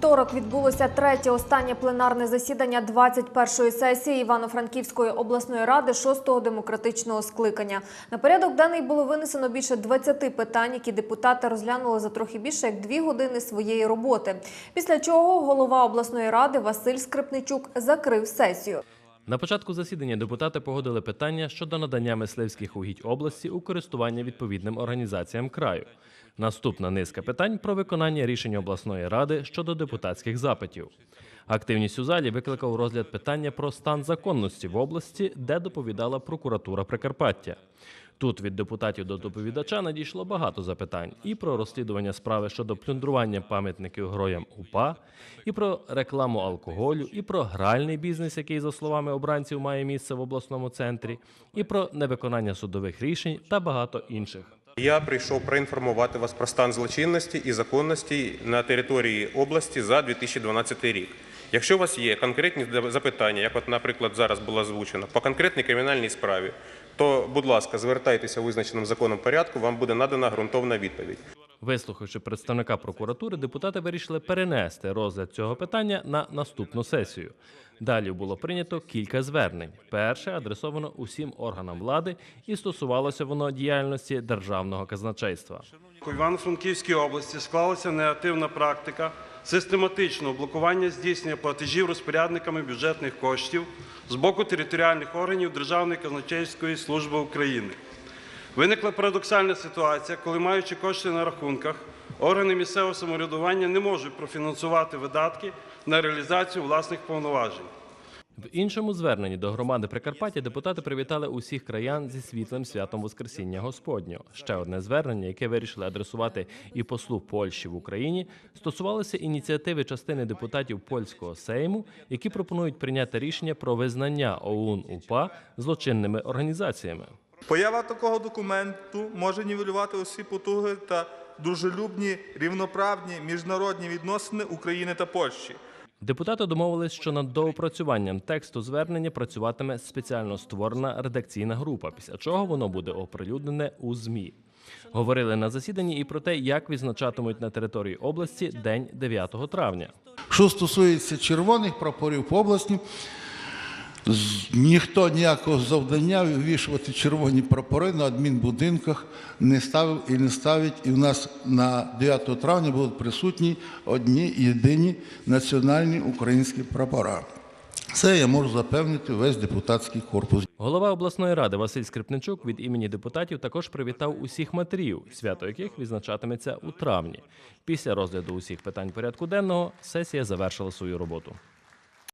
вівторок відбулося третє останнє пленарне засідання 21-ї сесії Івано-Франківської обласної ради 6-го демократичного скликання. На порядок денний було винесено більше 20 питань, які депутати розглянули за трохи більше як дві години своєї роботи. Після чого голова обласної ради Василь Скрипничук закрив сесію. На початку засідання депутати погодили питання щодо надання мисливських угідь області у користування відповідним організаціям краю. Наступна низка питань про виконання рішень обласної ради щодо депутатських запитів. Активність у залі викликав розгляд питання про стан законності в області, де доповідала прокуратура Прикарпаття. Тут від депутатів до доповідача надійшло багато запитань і про розслідування справи щодо плюндрування пам'ятників героям УПА, і про рекламу алкоголю, і про гральний бізнес, який, за словами обранців, має місце в обласному центрі, і про невиконання судових рішень та багато інших. Я прийшов проінформувати вас про стан злочинності і законності на території області за 2012 рік. Якщо у вас є конкретні запитання, як, от, наприклад, зараз було озвучено, по конкретній кримінальній справі, то, будь ласка, звертайтеся у визначеному законом порядку, вам буде надана ґрунтовна відповідь. Вислухавши представника прокуратури, депутати вирішили перенести розгляд цього питання на наступну сесію. Далі було прийнято кілька звернень. Перше адресовано усім органам влади і стосувалося воно діяльності державного казначейства. У Івано-Франківській області склалася негативна практика систематичного блокування здійснення платежів розпорядниками бюджетних коштів з боку територіальних органів Державної казначейської служби України. Виникла парадоксальна ситуація, коли, маючи кошти на рахунках, органи місцевого самоврядування не можуть профінансувати видатки на реалізацію власних повноважень. В іншому зверненні до громади Прикарпаття депутати привітали усіх краян зі світлим святом Воскресіння Господнього. Ще одне звернення, яке вирішили адресувати і послу Польщі в Україні, стосувалося ініціативи частини депутатів польського сейму, які пропонують прийняти рішення про визнання ОУН УПА злочинними організаціями. Поява такого документу може нівелювати усі потуги та дружелюбні рівноправні міжнародні відносини України та Польщі. Депутати домовились, що над доопрацюванням тексту звернення працюватиме спеціально створена редакційна група, після чого воно буде оприлюднене у ЗМІ. Говорили на засіданні і про те, як відзначатимуть на території області день 9 травня. Що стосується червоних прапорів по області, ніхто ніякого завдання вивішувати червоні прапори на адмінбудинках не ставив і не ставить. І в нас на 9 травня будуть присутні одні єдині національні українські прапора. Це я можу запевнити весь депутатський корпус. Голова обласної ради Василь Скрипничук від імені депутатів також привітав усіх матерів, свято яких відзначатиметься у травні. Після розгляду усіх питань порядку денного сесія завершила свою роботу.